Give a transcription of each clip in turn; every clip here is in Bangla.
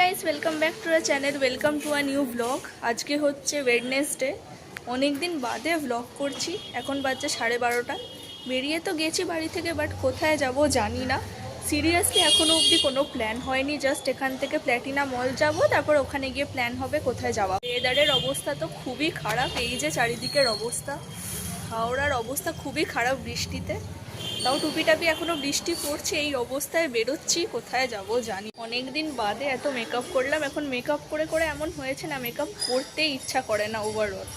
Guys welcome back to our channel welcome to a new blog আজকে হচ্ছে ওয়েডনেসডে অনেক দিন বাদে ব্লগ করছি। এখন বাজছে সাড়ে বারোটা। বেরিয়ে তো গেছি বাড়ি থেকে বাট কোথায় যাব জানি না। সিরিয়াসলি এখনও অবধি কোনো প্ল্যান হয়নি। জাস্ট এখান থেকে প্ল্যাটিনা মল যাব, তারপর ওখানে গিয়ে প্ল্যান হবে কোথায় যাওয়া। ওয়েদারের অবস্থা তো খুবই খারাপ। এই যে চারিদিকের অবস্থা। হাওড়ার অবস্থা খুবই খারাপ বৃষ্টিতে। তাও টুপিটাপি এখনও এখনও বৃষ্টি পড়ছে, এই অবস্থায় বেরোচ্ছি, কোথায় যাব জানি। অনেক দিন বাদে এত মেকআপ করলাম, এখন মেকআপ করে করে এমন হয়েছে না মেকআপ করতেই ইচ্ছা করে না ওভারঅল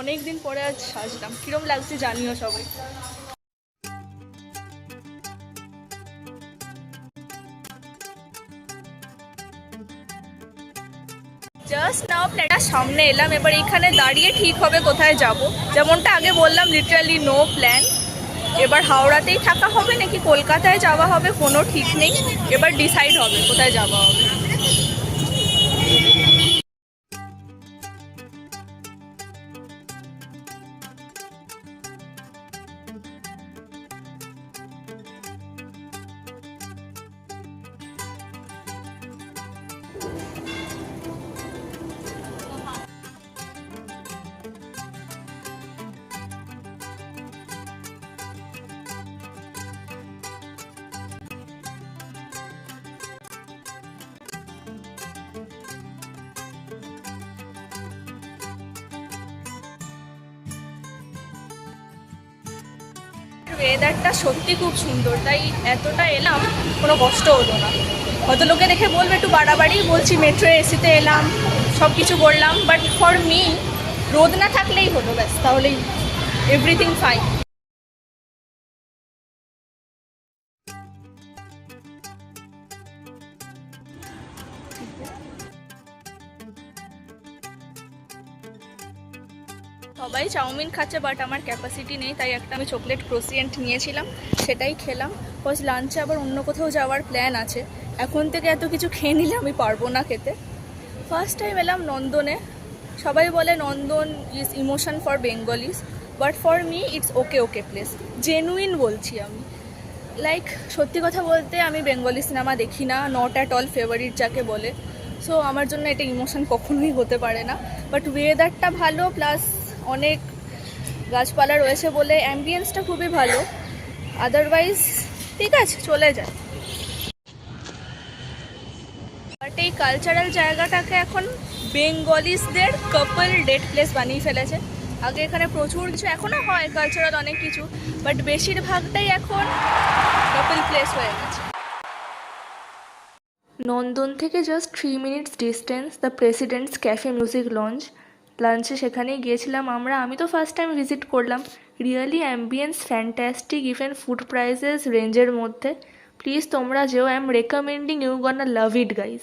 অনেক দিন পরে আজ সাজলাম। কীরম লাগছে জানিও সবাই। জাস্ট নাও প্ল্যানটা সামনে এলাম, এবার এখানে দাঁড়িয়ে ঠিক হবে কোথায় যাব। যেমনটা আগে বললাম লিটারালি নো প্ল্যান এবার হাওড়াতেই থাকা হবে নাকি কলকাতায় যাওয়া হবে, কোনো ঠিক নেই। এবার ডিসাইড হবে কোথায় যাওয়া হবে। ওয়েদারটা সত্যি খুব সুন্দর, তাই এতটা এলাম, কোনো কষ্ট হলো না। হয়তো লোকে দেখে বলবে, একটু বাড়াবাড়ি, বলছি মেট্রো এসিতে এলাম সব কিছু করলাম। বাট ফর মি রোদ না থাকলেই হলো, ব্যাস, তাহলেই এভরিথিং ফাইন সবাই চাউমিন খাচ্ছে বাট আমার ক্যাপাসিটি নেই, তাই একটা আমি চকলেট ক্রোসিয়েন্ট নিয়েছিলাম, সেটাই খেলাম। বাস লাঞ্চে আবার অন্য কোথাও যাওয়ার প্ল্যান আছে। এখন থেকে এত কিছু খেয়ে নিলে আমি পারব না খেতে। ফার্স্ট টাইম এলাম নন্দনে। সবাই বলে Nandan is emotion for Bengalis but for me it's okay okay place genuine বলছি আমি। লাইক সত্যি কথা বলতে আমি বেঙ্গলি সিনেমা দেখি না নট অ্যাট অল ফেভারিট যাকে বলে। সো আমার জন্য এটা ইমোশন কখনোই হতে পারে না। বাট ওয়েদারটা ভালো প্লাস অনেক গাছপালা রয়েছে বলে অ্যাম্বিয়েন্সটা খুবই ভালো। আদারওয়াইজ ঠিক আছে, চলে যায় বাট এই কালচারাল জায়গাটাকে এখন বেঙ্গলিসদের কাপল ডেট প্লেস বানিয়ে ফেলেছে। আগে এখানে প্রচুর কিছু এখনও হয় কালচারাল অনেক কিছু বাট বেশিরভাগটাই এখন কাপল প্লেস হয়ে গেছে। নন্দন থেকে just three minutes distance the president's cafe music launch লাঞ্চে সেখানেই গিয়েছিলাম আমরা। আমি তো ফার্স্ট টাইম ভিজিট করলাম। Really ambience fantastic even food prices রেঞ্জের মধ্যে। প্লিজ তোমরা যেও I am recommending you gonna love it guys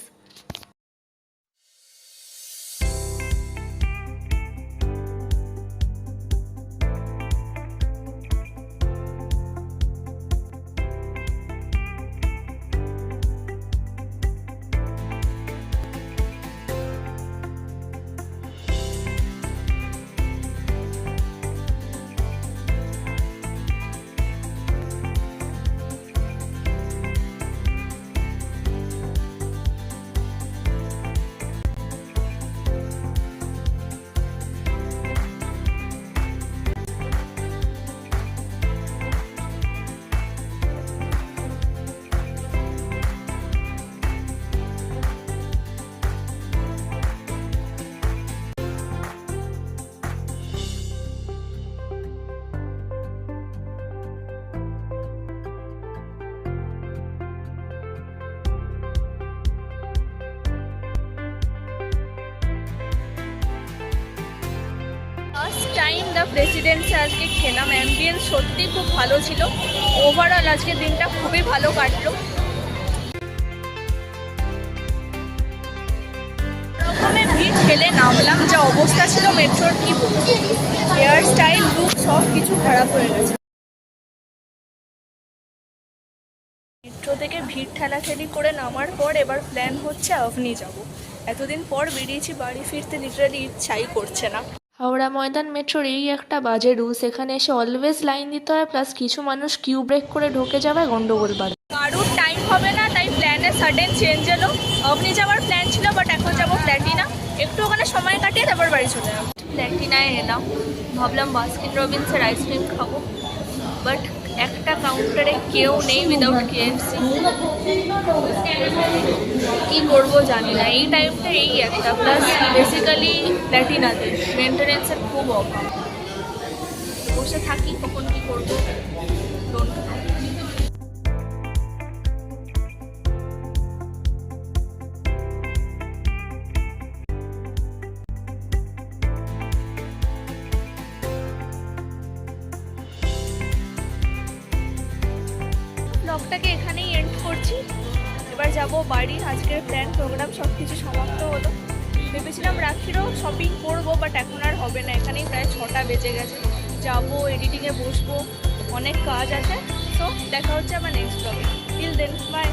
the প্রেসিডেন্টসে আজকে খেলাম। অ্যাম্বিয়েন্স সত্যি খুব ভালো ছিল। ওভারঅল আজকে দিনটা খুবই ভালো কাটলো। রকমের ভিড় ঠেলে নামলাম। যা অবস্থা ছিল মেট্রোর কি হেয়ার স্টাইল লুক সব কিছু খারাপ হয়ে গেছে। মেট্রো থেকে ভিড় ঠেলাঠেলি করে নামার পর এবার প্ল্যান হচ্ছে আভনি যাব। এতদিন পর বেরিয়েছি, বাড়ি ফিরতে লিটারালি ইচ্ছাই করছে না। হাওড়া ময়দান মেট্রোর এই একটা বাজে রুলস এখানে এসে অলওয়েজ লাইন দিতে হয় প্লাস কিছু মানুষ কিউ ব্রেক করে ঢুকে যাবে গন্ডগোল বাড়ে। কারোর টাইম হবে না তাই প্ল্যানে সাডেন চেঞ্জ এলো। আপনি যাওয়ার প্ল্যান ছিল বাট এখন যাব প্ল্যাটিনা একটু ওখানে সময় কাটিয়ে তারপর বাড়ি চলে যাব। প্ল্যাটিনায় এলাম ভাবলাম বাস্কিন রবিন্সের আইসক্রিম খাব বাট একটা কাউন্টারে কেউ নেই উইদাউট কেএফসি কি করব জানি না। এই টাইমটা এই একটা। প্লাস বেসিক্যালি প্ল্যাটিনাতে মেনটেনেন্সের খুব অভাব। বসে থাকি, কখন কী করব? ডোন্ট ব্লগটাকে এখানেই এন্ড করছি। এবার যাব বাড়ি, আজকের প্ল্যান প্রোগ্রাম সব কিছু সমাপ্ত হলো। ভেবেছিলাম রাখিরও শপিং করব বাট এখন আর হবে না। এখানেই প্রায় ছটা বেজে গেছে। যাব এডিটিংয়ে বসবো, অনেক কাজ আছে। তো দেখা হচ্ছে আমার নেক্সট ব্লগে টিল দেন বাই